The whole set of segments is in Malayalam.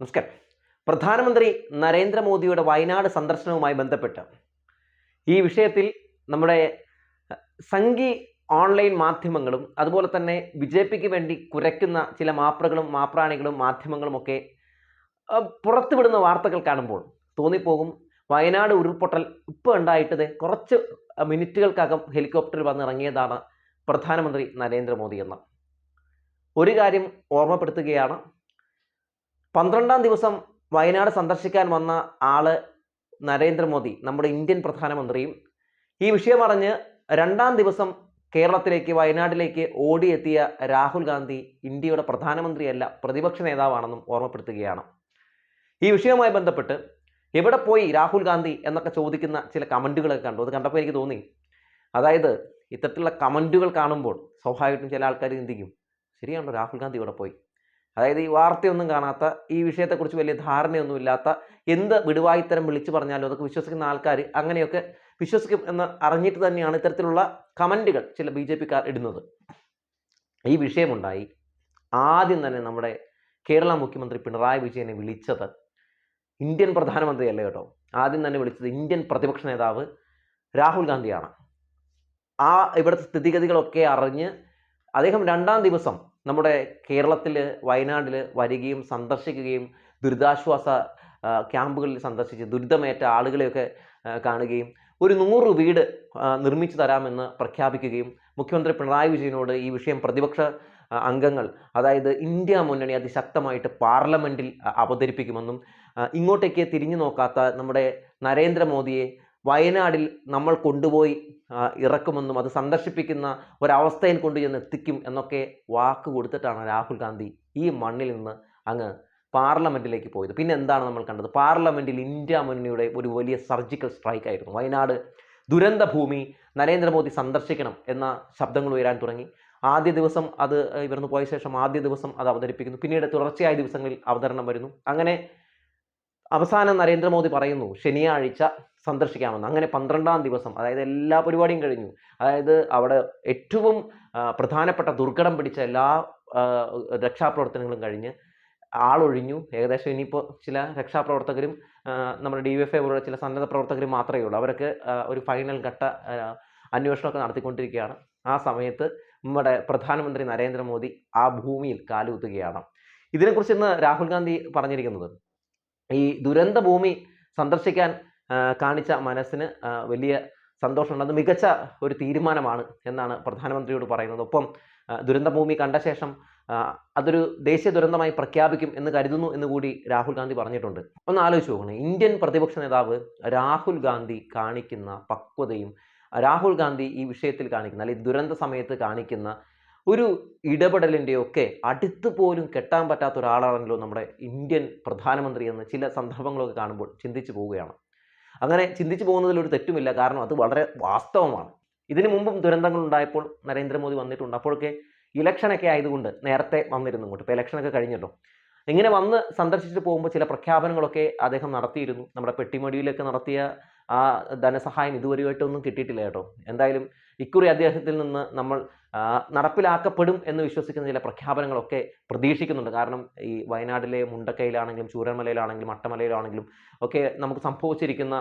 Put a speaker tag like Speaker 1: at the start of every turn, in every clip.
Speaker 1: നമസ്കാരം. പ്രധാനമന്ത്രി നരേന്ദ്രമോദിയുടെ വയനാട് സന്ദർശനവുമായി ബന്ധപ്പെട്ട് ഈ വിഷയത്തിൽ നമ്മുടെ സംഘി ഓൺലൈൻ മാധ്യമങ്ങളും അതുപോലെ തന്നെ ബി ജെ പിക്ക് വേണ്ടി കുരയ്ക്കുന്ന ചില മാപ്രകളും മാപ്രാണികളും മാധ്യമങ്ങളും ഒക്കെ പുറത്തുവിടുന്ന വാർത്തകൾ കാണുമ്പോൾ തോന്നിപ്പോകും വയനാട് ഉരുൾപൊട്ടൽ ഇപ്പോൾ ഉണ്ടായിട്ടത് കുറച്ച് മിനിറ്റുകൾക്കകം ഹെലികോപ്റ്ററിൽ വന്നിറങ്ങിയതാണ് പ്രധാനമന്ത്രി നരേന്ദ്രമോദി എന്ന്. ഒരു കാര്യം ഓർമ്മപ്പെടുത്തുകയാണ് പന്ത്രണ്ടാം ദിവസം വയനാട് സന്ദർശിക്കാൻ വന്ന ആൾ നരേന്ദ്രമോദി നമ്മുടെ ഇന്ത്യൻ പ്രധാനമന്ത്രിയും. ഈ വിഷയം അറിഞ്ഞ് രണ്ടാം ദിവസം കേരളത്തിലേക്ക് വയനാട്ടിലേക്ക് ഓടിയെത്തിയ രാഹുൽ ഗാന്ധി ഇന്ത്യയുടെ പ്രധാനമന്ത്രിയല്ല പ്രതിപക്ഷ നേതാവാണെന്നും ഓർമ്മപ്പെടുത്തുകയാണ്. ഈ വിഷയവുമായി ബന്ധപ്പെട്ട് എവിടെ പോയി രാഹുൽ ഗാന്ധി എന്നൊക്കെ ചോദിക്കുന്ന ചില കമന്റുകളൊക്കെ കണ്ടു. അത് കണ്ടപ്പോൾ എനിക്ക് തോന്നി. അതായത് ഇത്തരത്തിലുള്ള കമന്റുകൾ കാണുമ്പോൾ സ്വാഭാവികമായിട്ടും ചില ആൾക്കാർ ചിന്തിക്കും ശരിയാണല്ലോ രാഹുൽ ഗാന്ധി ഇവിടെ പോയി. അതായത് ഈ വാർത്തയൊന്നും കാണാത്ത ഈ വിഷയത്തെക്കുറിച്ച് വലിയ ധാരണയൊന്നുമില്ലാത്ത എന്ത് വിടുവായിത്തരം വിളിച്ചു പറഞ്ഞാലും അതൊക്കെ വിശ്വസിക്കുന്ന ആൾക്കാർ അങ്ങനെയൊക്കെ വിശ്വസിക്കും എന്ന് അറിഞ്ഞിട്ട് തന്നെയാണ് ഇത്തരത്തിലുള്ള കമന്റുകൾ ചില ബി ജെ പിക്കാർ ഇടുന്നത്. ഈ വിഷയമുണ്ടായി. ആദ്യം തന്നെ നമ്മുടെ കേരള മുഖ്യമന്ത്രി പിണറായി വിജയനെ വിളിച്ചത് ഇന്ത്യൻ പ്രധാനമന്ത്രിയല്ല കേട്ടോ? ആദ്യം തന്നെ വിളിച്ചത് ഇന്ത്യൻ പ്രതിപക്ഷ നേതാവ് രാഹുൽ ഗാന്ധിയാണ്. ആ ഇവിടുത്തെ സ്ഥിതിഗതികളൊക്കെ അറിഞ്ഞ് അദ്ദേഹം രണ്ടാം ദിവസം നമ്മുടെ കേരളത്തിൽ വയനാട്ടിൽ വരികയും സന്ദർശിക്കുകയും ദുരിതാശ്വാസ ക്യാമ്പുകളിൽ സന്ദർശിച്ച് ദുരിതമേറ്റ ആളുകളെയൊക്കെ കാണുകയും ഒരു നൂറ് വീട് നിർമ്മിച്ചു തരാമെന്ന് പ്രഖ്യാപിക്കുകയും മുഖ്യമന്ത്രി പിണറായി വിജയനോട് ഈ വിഷയം പ്രതിപക്ഷ അംഗങ്ങൾ അതായത് ഇന്ത്യ മുന്നണി അതിശക്തമായിട്ട് പാർലമെന്റിൽ അവതരിപ്പിക്കുമെന്നും ഇങ്ങോട്ടേക്ക് തിരിഞ്ഞു നോക്കാത്ത നമ്മുടെ നരേന്ദ്രമോദിയെ വയനാടിൽ നമ്മൾ കൊണ്ടുപോയി ഇറക്കുമെന്നും അത് സന്ദർശിപ്പിക്കുന്ന ഒരവസ്ഥയിൽ കൊണ്ടുചെന്ന് എത്തിക്കും എന്നൊക്കെ വാക്ക് കൊടുത്തിട്ടാണ് രാഹുൽ ഗാന്ധി ഈ മണ്ണിൽ നിന്ന് അങ്ങ് പാർലമെന്റിലേക്ക് പോയത്. പിന്നെ എന്താണ് നമ്മൾ കണ്ടത്? പാർലമെന്റിൽ ഇന്ത്യ മുന്നണിയുടെ ഒരു വലിയ സർജിക്കൽ സ്ട്രൈക്ക് ആയിരുന്നു. വയനാട് ദുരന്ത ഭൂമി നരേന്ദ്രമോദി സന്ദർശിക്കണം എന്ന ശബ്ദങ്ങൾ ഉയരാൻ തുടങ്ങി. ആദ്യ ദിവസം അത് ഇവിടുന്ന് പോയ ശേഷം ആദ്യ ദിവസം അത് അവതരിപ്പിക്കുന്നു. പിന്നീട് തുടർച്ചയായ ദിവസങ്ങളിൽ അവതരണം വരുന്നു. അങ്ങനെ അവസാനം നരേന്ദ്രമോദി പറയുന്നു ശനിയാഴ്ച സന്ദർശിക്കാമെന്ന്. അങ്ങനെ പന്ത്രണ്ടാം ദിവസം അതായത് എല്ലാ പരിപാടിയും കഴിഞ്ഞു. അതായത് അവിടെ ഏറ്റവും പ്രധാനപ്പെട്ട ദുർഘടം പിടിച്ച എല്ലാ രക്ഷാപ്രവർത്തനങ്ങളും കഴിഞ്ഞ് ആളൊഴിഞ്ഞു. ഏകദേശം ഇനിയിപ്പോൾ ചില രക്ഷാപ്രവർത്തകരും നമ്മുടെ ഡി എഫ് ഐ പോലുള്ള ചില സന്നദ്ധ പ്രവർത്തകരും മാത്രമേ ഉള്ളൂ. അവരൊക്കെ ഒരു ഫൈനൽ ഘട്ട അന്വേഷണമൊക്കെ നടത്തിക്കൊണ്ടിരിക്കുകയാണ്. ആ സമയത്ത് നമ്മുടെ പ്രധാനമന്ത്രി നരേന്ദ്രമോദി ആ ഭൂമിയിൽ കാലുകുത്തുകയാണ് ഇതിനെക്കുറിച്ച് ഇന്ന് രാഹുൽ ഗാന്ധി പറഞ്ഞിരിക്കുന്നത് ഈ ദുരന്ത ഭൂമി സന്ദർശിക്കാൻ കാണിച്ച മനസ്സിന് വലിയ സന്തോഷമുണ്ട് അത് മികച്ച ഒരു തീരുമാനമാണ് എന്നാണ് പ്രധാനമന്ത്രിയോട് പറയുന്നത്. ഒപ്പം ദുരന്തഭൂമി ദുരന്ത ഭൂമി കണ്ട ശേഷം അതൊരു ദേശീയ ദുരന്തമായി പ്രഖ്യാപിക്കും എന്ന് കരുതുന്നു എന്ന് കൂടി രാഹുൽ ഗാന്ധി പറഞ്ഞിട്ടുണ്ട്. ഒന്ന് ആലോചിച്ച് നോക്കണം. ഇന്ത്യൻ പ്രതിപക്ഷ നേതാവ് രാഹുൽ ഗാന്ധി കാണിക്കുന്ന പക്വതയും രാഹുൽ ഗാന്ധി ഈ വിഷയത്തിൽ കാണിക്കുന്ന അല്ലെങ്കിൽ ദുരന്ത സമയത്ത് കാണിക്കുന്ന ഒരു ഇടപെടലിന്റെ ഒക്കെ അടുത്ത് പോലും കെട്ടാൻ പറ്റാത്ത ഒരാളാണല്ലോ നമ്മുടെ ഇന്ത്യൻ പ്രധാനമന്ത്രി എന്ന് ചില സന്ദർഭങ്ങളൊക്കെ കാണുമ്പോൾ ചിന്തിച്ചു പോവുകയാണ്. അങ്ങനെ ചിന്തിച്ചു പോകുന്നതിൽ ഒരു തെറ്റുമില്ല. കാരണം അത് വളരെ വാസ്തവമാണ്. ഇതിനു മുമ്പും ദുരന്തങ്ങൾ ഉണ്ടായപ്പോൾ നരേന്ദ്രമോദി വന്നിട്ടുണ്ട്. അപ്പോഴൊക്കെ ഇലക്ഷനൊക്കെ ആയതുകൊണ്ട് നേരത്തെ വന്നിരുന്നു ഇങ്ങോട്ട്. ഇപ്പോൾ ഇലക്ഷനൊക്കെ കഴിഞ്ഞല്ലോ. ഇങ്ങനെ വന്ന് സന്ദർശിച്ചിട്ട് പോകുമ്പോൾ ചില പ്രഖ്യാപനങ്ങളൊക്കെ അദ്ദേഹം നടത്തിയിരുന്നു. നമ്മുടെ പെട്ടിമടിയിലൊക്കെ നടത്തിയ ആ ധനസഹായം ഇതുവരെയായിട്ടൊന്നും കിട്ടിയിട്ടില്ല കേട്ടോ. എന്തായാലും ഇക്കുറി അദ്ദേഹത്തിൽ നിന്ന് നമ്മൾ നടപ്പിലാക്കപ്പെടും എന്ന് വിശ്വസിക്കുന്ന ചില പ്രഖ്യാപനങ്ങളൊക്കെ പ്രതീക്ഷിക്കുന്നുണ്ട്. കാരണം ഈ വയനാട്ടിലെ മുണ്ടക്കയിലാണെങ്കിലും ചൂരന്മലയിലാണെങ്കിലും അട്ടമലയിലാണെങ്കിലും ഒക്കെ നമുക്ക് സംഭവിച്ചിരിക്കുന്ന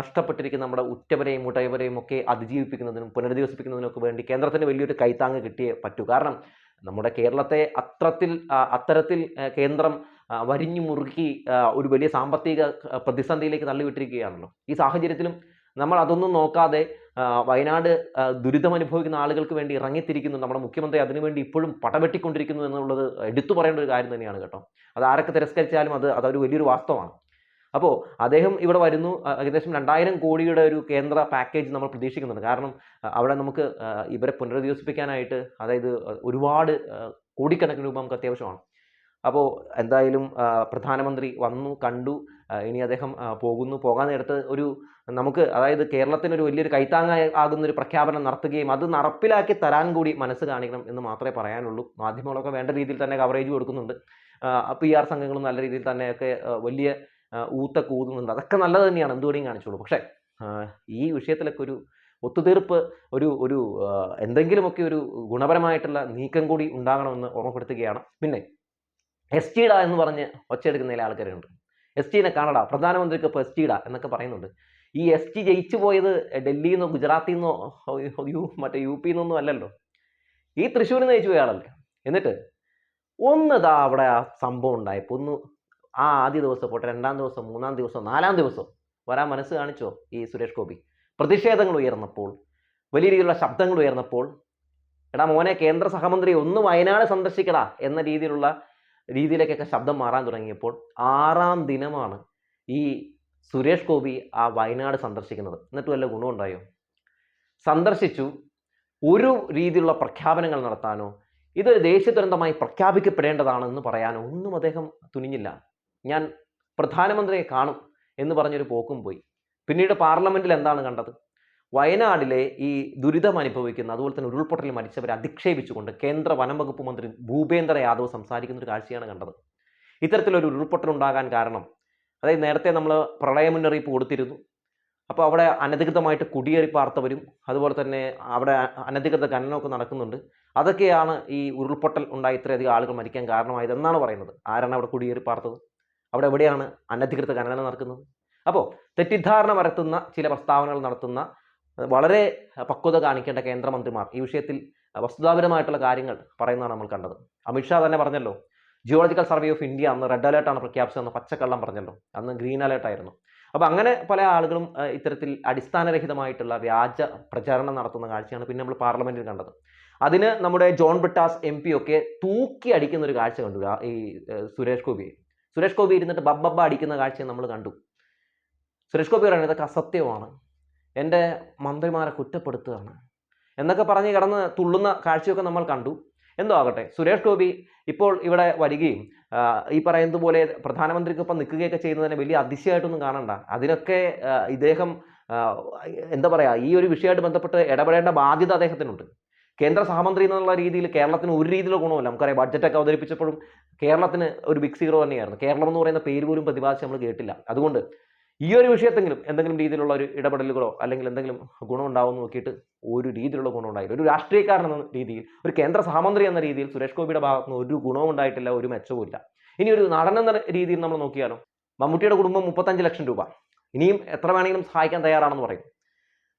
Speaker 1: നഷ്ടപ്പെട്ടിരിക്കുന്ന നമ്മുടെ ഉറ്റവരെയും മുട്ടയവരെയും ഒക്കെ അതിജീവിപ്പിക്കുന്നതിനും പുനരധിവസിപ്പിക്കുന്നതിനൊക്കെ വേണ്ടി കേന്ദ്രത്തിന് വലിയൊരു കൈത്താങ്ങ് കിട്ടിയേ പറ്റൂ. കാരണം നമ്മുടെ കേരളത്തെ അത്രത്തിൽ അത്തരത്തിൽ കേന്ദ്രം വരിഞ്ഞു മുറുക്കി ഒരു വലിയ സാമ്പത്തിക പ്രതിസന്ധിയിലേക്ക് തള്ളിവിട്ടിരിക്കുകയാണല്ലോ. ഈ സാഹചര്യത്തിലും നമ്മൾ അതൊന്നും നോക്കാതെ വയനാട് ദുരിതം അനുഭവിക്കുന്ന ആളുകൾക്ക് വേണ്ടി ഇറങ്ങിത്തിരിക്കുന്നു. നമ്മുടെ മുഖ്യമന്ത്രി അതിനുവേണ്ടി ഇപ്പോഴും പടവെട്ടിക്കൊണ്ടിരിക്കുന്നു എന്നുള്ളത് എടുത്തു പറയേണ്ട ഒരു കാര്യം തന്നെയാണ് കേട്ടോ. അത് ആരൊക്കെ തിരസ്കരിച്ചാലും അത് അതൊരു വലിയൊരു വാസ്തവമാണ്. അപ്പോൾ അദ്ദേഹം ഇവിടെ വരുന്നു. ഏകദേശം രണ്ടായിരം കോടിയുടെ ഒരു കേന്ദ്ര പാക്കേജ് നമ്മൾ പ്രതീക്ഷിക്കുന്നുണ്ട്. കാരണം അവിടെ നമുക്ക് ഇവരെ പുനരധിവസിപ്പിക്കാനായിട്ട് അതായത് ഒരുപാട് കോടിക്കണക്കിന് രൂപ നമുക്ക് അത്യാവശ്യമാണ്. അപ്പോൾ എന്തായാലും പ്രധാനമന്ത്രി വന്നു കണ്ടു ഇനി അദ്ദേഹം പോകുന്നു. പോകാൻ നേരത്ത് ഒരു നമുക്ക് അതായത് കേരളത്തിനൊരു വലിയൊരു കൈത്താങ്ങ ആകുന്ന ഒരു പ്രഖ്യാപനം നടത്തുകയും അത് നടപ്പിലാക്കി തരാൻ കൂടി മനസ്സ് കാണിക്കണം എന്ന് മാത്രമേ പറയാനുള്ളൂ. മാധ്യമങ്ങളൊക്കെ വേണ്ട രീതിയിൽ തന്നെ കവറേജ് കൊടുക്കുന്നുണ്ട്. പി ആർ സംഘങ്ങളും നല്ല രീതിയിൽ തന്നെയൊക്കെ വലിയ ഊത്ത ഊത്തൊക്കെ ഊതുന്നുണ്ട് അതൊക്കെ നല്ലത് തന്നെയാണ് എന്തുകൊണ്ടും കാണിച്ചോളൂ. പക്ഷേ ഈ വിഷയത്തിലൊക്കെ ഒരു ഒത്തുതീർപ്പ് ഒരു ഒരു എന്തെങ്കിലുമൊക്കെ ഒരു ഗുണപരമായിട്ടുള്ള നീക്കം കൂടി ഉണ്ടാകണമെന്ന് ഓർമ്മപ്പെടുത്തുകയാണ്. പിന്നെ എസ് ടിഡ എന്ന് പറഞ്ഞ് ഒച്ചയെടുക്കുന്ന ആൾക്കാരുണ്ട്. എസ് ടിനെ കാണടാ പ്രധാനമന്ത്രിക്ക് ഇപ്പോൾ എസ് ടിഡ എന്നൊക്കെ പറയുന്നുണ്ട്. ഈ എസ് ടി ജയിച്ചു പോയത് ഡൽഹിയിൽ നിന്നോ ഗുജറാത്തിൽ നിന്നോ യു മറ്റേ യു പിയിൽ നിന്നൊന്നും അല്ലല്ലോ. ഈ തൃശ്ശൂരിൽ നിന്ന് ജയിച്ചു പോയ ആളല്ലേ. എന്നിട്ട് ഒന്ന് ദാ അവിടെ ആ സംഭവം ഉണ്ടായപ്പോൾ ഒന്ന് ആ ആദ്യ ദിവസം പോട്ടെ രണ്ടാം ദിവസം മൂന്നാം ദിവസം നാലാം ദിവസം വരാൻ മനസ്സ് കാണിച്ചോ ഈ സുരേഷ് ഗോപി? പ്രതിഷേധങ്ങൾ ഉയർന്നപ്പോൾ വലിയ രീതിയിലുള്ള ശബ്ദങ്ങൾ ഉയർന്നപ്പോൾ എടാ മോനെ കേന്ദ്ര സഹമന്ത്രി ഒന്ന് വയനാട് സന്ദർശിക്കടാ എന്ന രീതിയിലുള്ള രീതിയിലേക്കൊക്കെ ശബ്ദം മാറാൻ തുടങ്ങിയപ്പോൾ ആറാം ദിനമാണ് ഈ സുരേഷ് ഗോപി ആ വയനാട് സന്ദർശിക്കുന്നത്. എന്നിട്ട് വല്ല ഗുണമുണ്ടായോ സന്ദർശിച്ചു. ഒരു രീതിയിലുള്ള പ്രഖ്യാപനങ്ങൾ നടത്താനോ ഇതൊരു ദേശീയ ദുരന്തമായി പ്രഖ്യാപിക്കപ്പെടേണ്ടതാണെന്ന് പറയാനോ ഒന്നും അദ്ദേഹം തുനിഞ്ഞില്ല. ഞാൻ പ്രധാനമന്ത്രിയെ കാണും എന്ന് പറഞ്ഞൊരു പോക്കും പോയി. പിന്നീട് പാർലമെന്റിൽ എന്താണ് കണ്ടത്? വയനാടിലെ ഈ ദുരിതം അനുഭവിക്കുന്ന അതുപോലെ തന്നെ ഉരുൾപൊട്ടലിൽ മരിച്ചവരെ അധിക്ഷേപിച്ചുകൊണ്ട് കേന്ദ്ര വനംവകുപ്പ് മന്ത്രി ഭൂപേന്ദ്ര യാദവ് സംസാരിക്കുന്ന ഒരു കാഴ്ചയാണ് കണ്ടത്. ഇത്തരത്തിലൊരു ഉരുൾപൊട്ടൽ ഉണ്ടാകാൻ കാരണം അതായത് നേരത്തെ നമ്മൾ പ്രളയ മുന്നറിയിപ്പ് കൊടുത്തിരുന്നു. അപ്പോൾ അവിടെ അനധികൃതമായിട്ട് കുടിയേറി പാർത്തവരും അതുപോലെ തന്നെ അവിടെ അനധികൃത ഖനനമൊക്കെ നടക്കുന്നുണ്ട്. അതൊക്കെയാണ് ഈ ഉരുൾപൊട്ടൽ ഉണ്ടായി ഇത്രയധികം ആളുകൾ മരിക്കാൻ കാരണമായത് എന്നാണ് പറയുന്നത്. ആരാണ് അവിടെ കുടിയേറി പാർത്തത്? അവിടെ എവിടെയാണ് അനധികൃത ഖനനം നടക്കുന്നത്? അപ്പോൾ തെറ്റിദ്ധാരണ വരത്തുന്ന ചില പ്രസ്താവനകൾ നടത്തുന്ന വളരെ പക്വത കാണിക്കേണ്ട കേന്ദ്രമന്ത്രിമാർ. ഈ വിഷയത്തിൽ വസ്തുതാപരമായിട്ടുള്ള കാര്യങ്ങൾ പറയുന്നതാണ് നമ്മൾ കണ്ടത്. അമിത്ഷാ തന്നെ പറഞ്ഞല്ലോ ജിയോളജിക്കൽ സർവേ ഓഫ് ഇന്ത്യ അന്ന് റെഡ് അലേർട്ടാണ് പ്രഖ്യാപിച്ചതെന്ന് പച്ചക്കള്ളം പറഞ്ഞല്ലോ. അന്ന് ഗ്രീൻ അലേർട്ടായിരുന്നു അപ്പോൾ അങ്ങനെ പല ആളുകളും ഇത്തരത്തിൽ അടിസ്ഥാനരഹിതമായിട്ടുള്ള വ്യാജ പ്രചാരണം നടത്തുന്ന കാഴ്ചയാണ് പിന്നെ നമ്മൾ പാർലമെന്റിൽ കണ്ടത്. അതിന് നമ്മുടെ ജോൺ ബ്രിട്ടാസ് എം പി ഒക്കെ തൂക്കി അടിക്കുന്ന ഒരു കാഴ്ച കണ്ടു ഈ സുരേഷ് ഗോപി സുരേഷ് ഗോപി ഇരുന്നിട്ട് ബബ്ബബ്ബ അടിക്കുന്ന കാഴ്ച നമ്മൾ കണ്ടു. സുരേഷ് ഗോപി പറയുന്നത് അസത്യമാണ്. എന്റെ മന്ത്രിമാരെ കുറ്റപ്പെടുത്തുകയാണ്. എന്നൊക്കെ പറഞ്ഞ് കിടന്ന് തുള്ളുന്ന കാഴ്ചയൊക്കെ നമ്മൾ കണ്ടു. എന്തോ ആകട്ടെ സുരേഷ് ഗോപി ഇപ്പോൾ ഇവിടെ വരികയും ഈ പറയുന്നത് പോലെ പ്രധാനമന്ത്രിക്കൊപ്പം നിൽക്കുകയൊക്കെ ചെയ്യുന്നതിനെ വലിയ അതിശയമായിട്ടൊന്നും കാണണ്ട. അതിനൊക്കെ ഇദ്ദേഹം എന്താ പറയുക ഈ ഒരു വിഷയമായിട്ട് ബന്ധപ്പെട്ട് ഇടപെടേണ്ട ബാധ്യത അദ്ദേഹത്തിനുണ്ട്. കേന്ദ്ര സഹമന്ത്രി എന്നുള്ള രീതിയിൽ കേരളത്തിന് ഒരു രീതിയിലുള്ള ഗുണമില്ല നമുക്കറിയാം ബഡ്ജറ്റൊക്കെ അവതരിപ്പിച്ചപ്പോഴും കേരളത്തിന് ഒരു ബിഗ് സീറോ തന്നെയായിരുന്നു. കേരളം എന്ന് പറയുന്ന പേര് പോലും പ്രതിപാദിച്ച് നമ്മൾ കേട്ടില്ല. അതുകൊണ്ട് ഈ ഒരു വിഷയത്തെങ്കിലും എന്തെങ്കിലും രീതിയിലുള്ള ഒരു ഇടപെടലുകളോ അല്ലെങ്കിൽ എന്തെങ്കിലും ഗുണം ഉണ്ടാവും നോക്കിയിട്ട് ഒരു രീതിയിലുള്ള ഗുണം ഉണ്ടായില്ല. ഒരു രാഷ്ട്രീയക്കാരൻ എന്ന രീതിയിൽ ഒരു കേന്ദ്ര സഹമന്ത്രി എന്ന രീതിയിൽ സുരേഷ് ഗോപിയുടെ ഭാഗത്ത് നിന്ന് ഒരു ഗുണവും ഉണ്ടായിട്ടില്ല ഒരു മെച്ചവും ഇല്ല. ഇനി ഒരു നടൻ എന്ന രീതിയിൽ നമ്മൾ നോക്കിയാലോ മമ്മൂട്ടിയുടെ കുടുംബം മുപ്പത്തഞ്ച് ലക്ഷം രൂപ. ഇനിയും എത്ര വേണമെങ്കിലും സഹായിക്കാൻ തയ്യാറാണെന്ന് പറയും.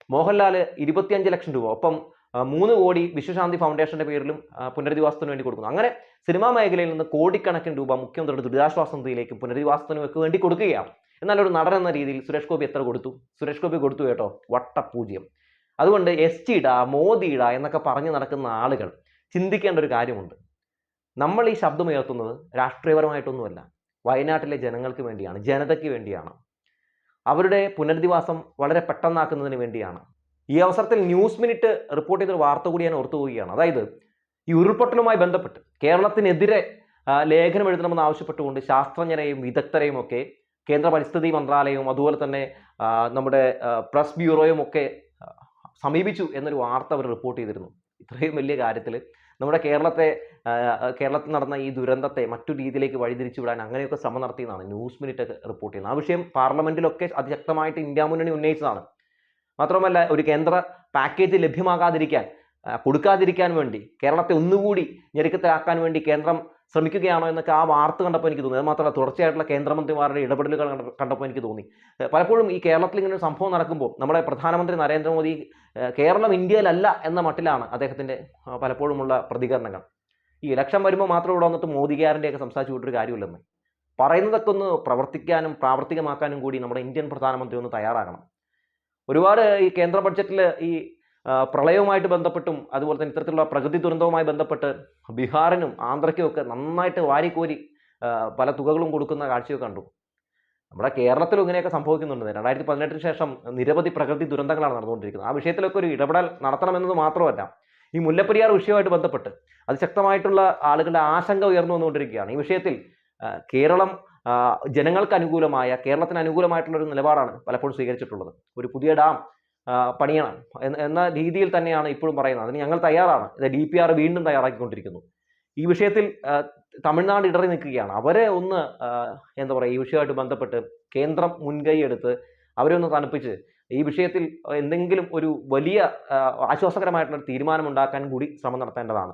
Speaker 1: മോഹൻലാൽ ഇരുപത്തിയഞ്ച് ലക്ഷം രൂപ. ഒപ്പം മൂന്ന് കോടി വിശ്വശാന്തി ഫൗണ്ടേഷന്റെ പേരിലും പുനരധിവാസത്തിന് വേണ്ടി കൊടുക്കുന്നു. അങ്ങനെ സിനിമാ മേഖലയിൽ നിന്ന് കോടിക്കണക്കിന് രൂപ മുഖ്യമന്ത്രിയുടെ ദുരിതാശ്വാസ നിധിയിലേക്ക് പുനരധിവാസത്തിനുമൊക്കെ വേണ്ടി കൊടുക്കുകയാണ്. എന്നാൽ ഒരു നടൻ എന്ന രീതിയിൽ സുരേഷ് ഗോപി എത്ര കൊടുത്തു? സുരേഷ് ഗോപി കൊടുത്തു കേട്ടോ. വട്ടപൂജ്യം. അതുകൊണ്ട് എസ് മോദി മോദിയിട എന്നൊക്കെ പറഞ്ഞു നടക്കുന്ന ആളുകൾ ചിന്തിക്കേണ്ട ഒരു കാര്യമുണ്ട്. നമ്മൾ ഈ ശബ്ദം ഉയർത്തുന്നത് രാഷ്ട്രീയപരമായിട്ടൊന്നുമല്ല. വയനാട്ടിലെ ജനങ്ങൾക്ക് വേണ്ടിയാണ് ജനതയ്ക്ക് വേണ്ടിയാണ്. അവരുടെ പുനരധിവാസം വളരെ പെട്ടെന്നാക്കുന്നതിന് വേണ്ടിയാണ്. ഈ അവസരത്തിൽ ന്യൂസ് മിനിറ്റ് റിപ്പോർട്ട് ചെയ്തൊരു വാർത്ത കൂടി ഞാൻ ഓർത്തു പോവുകയാണ്. അതായത് ഈ ഉരുൾപൊട്ടലുമായി ബന്ധപ്പെട്ട് കേരളത്തിനെതിരെ ലേഖനം എഴുതണമെന്ന് ആവശ്യപ്പെട്ടുകൊണ്ട് ശാസ്ത്രജ്ഞരെയും വിദഗ്ധരെയും ഒക്കെ കേന്ദ്ര പരിസ്ഥിതി മന്ത്രാലയവും അതുപോലെ തന്നെ നമ്മുടെ പ്രസ് ബ്യൂറോയും ഒക്കെ സമീപിച്ചു എന്നൊരു വാർത്ത അവർ റിപ്പോർട്ട് ചെയ്തിരുന്നു. ഇത്രയും വലിയ കാര്യത്തിൽ നമ്മുടെ കേരളത്തെ കേരളത്തിൽ നടന്ന ഈ ദുരന്തത്തെ മറ്റു രീതിയിലേക്ക് വഴിതിരിച്ചു വിടാൻ അങ്ങനെയൊക്കെ ശ്രമം നടത്തിയെന്നാണ് ന്യൂസ് മിനിറ്റ് റിപ്പോർട്ട് ചെയ്യുന്നത്. ആ വിഷയം പാർലമെന്റിലൊക്കെ അതിശക്തമായിട്ട് ഇന്ത്യ മുന്നണി ഉന്നയിച്ചതാണ്. മാത്രമല്ല ഒരു കേന്ദ്ര പാക്കേജ് ലഭ്യമാകാതിരിക്കാൻ കൊടുക്കാതിരിക്കാൻ വേണ്ടി കേരളത്തെ ഒന്നുകൂടി ഞെരുക്കത്തിലാക്കാൻ വേണ്ടി കേന്ദ്രം ശ്രമിക്കുകയാണോ എന്നൊക്കെ ആ വാർത്ത കണ്ടപ്പോൾ എനിക്ക് തോന്നി. അത് മാത്രമല്ല തുടർച്ചയായിട്ടുള്ള കേന്ദ്രമന്ത്രിമാരുടെ ഇടപെടലുകൾ കണ്ടപ്പോൾ എനിക്ക് തോന്നി. പലപ്പോഴും ഈ കേരളത്തിൽ ഇങ്ങനെ ഒരു സംഭവം നടക്കുമ്പോൾ നമ്മുടെ പ്രധാനമന്ത്രി നരേന്ദ്രമോദി കേരളം ഇന്ത്യയിലല്ല എന്ന മട്ടിലാണ് അദ്ദേഹത്തിന്റെ പലപ്പോഴുമുള്ള പ്രതികരണങ്ങൾ. ഈ ഇലക്ഷൻ വരുമ്പോൾ മാത്രം ഇവിടെ വന്നിട്ട് മോദികാരന്റെയൊക്കെ സംസാരിച്ചു വിട്ടൊരു കാര്യമില്ലെന്ന്. പറയുന്നതൊക്കെ ഒന്ന് പ്രവർത്തിക്കാനും പ്രാവർത്തികമാക്കാനും കൂടി നമ്മുടെ ഇന്ത്യൻ പ്രധാനമന്ത്രി ഒന്ന് തയ്യാറാകണം. ഒരുപാട് ഈ കേന്ദ്ര ബഡ്ജറ്റിൽ ഈ പ്രളയവുമായിട്ട് ബന്ധപ്പെട്ടും അതുപോലെ തന്നെ ഇത്തരത്തിലുള്ള പ്രകൃതി ദുരന്തവുമായി ബന്ധപ്പെട്ട് ബീഹാറിനും ആന്ധ്രയ്ക്കും ഒക്കെ നന്നായിട്ട് വാരിക്കോരി പല തുകകളും കൊടുക്കുന്ന കാഴ്ചയൊക്കെ കണ്ടു. നമ്മുടെ കേരളത്തിലും ഇങ്ങനെയൊക്കെ സംഭവിക്കുന്നുണ്ട്. രണ്ടായിരത്തി പതിനെട്ടിന് ശേഷം നിരവധി പ്രകൃതി ദുരന്തങ്ങളാണ് നടന്നുകൊണ്ടിരിക്കുന്നത്. ആ വിഷയത്തിലൊക്കെ ഒരു ഇടപെടൽ നടത്തണമെന്നത് മാത്രമല്ല ഈ മുല്ലപ്പെരിയാർ വിഷയവുമായിട്ട് ബന്ധപ്പെട്ട് അത് ശക്തമായിട്ടുള്ള ആളുകളുടെ ആശങ്ക ഉയർന്നു വന്നുകൊണ്ടിരിക്കുകയാണ്. ഈ വിഷയത്തിൽ കേരളം ജനങ്ങൾക്ക് അനുകൂലമായ കേരളത്തിന് അനുകൂലമായിട്ടുള്ള ഒരു നിലപാടാണ് പലപ്പോഴും സ്വീകരിച്ചിട്ടുള്ളത്. ഒരു പുതിയ ഡാം പണിയണം എന്ന- രീതിയിൽ തന്നെയാണ് ഇപ്പോഴും പറയുന്നത്. അതിന് ഞങ്ങൾ തയ്യാറാണ്. ഇത് ഡി പി ആർ വീണ്ടും തയ്യാറാക്കിക്കൊണ്ടിരിക്കുന്നു. ഈ വിഷയത്തിൽ തമിഴ്നാട് ഇടറി നിൽക്കുകയാണ്. അവരെ ഒന്ന് എന്താ പറയുക ഈ വിഷയമായിട്ട് ബന്ധപ്പെട്ട് കേന്ദ്രം മുൻകൈ എടുത്ത് അവരെ ഒന്ന് തണുപ്പിച്ച് ഈ വിഷയത്തിൽ എന്തെങ്കിലും ഒരു വലിയ ആശ്വാസകരമായിട്ടുള്ള തീരുമാനം ഉണ്ടാക്കാൻ കൂടി ശ്രമം നടത്തേണ്ടതാണ്.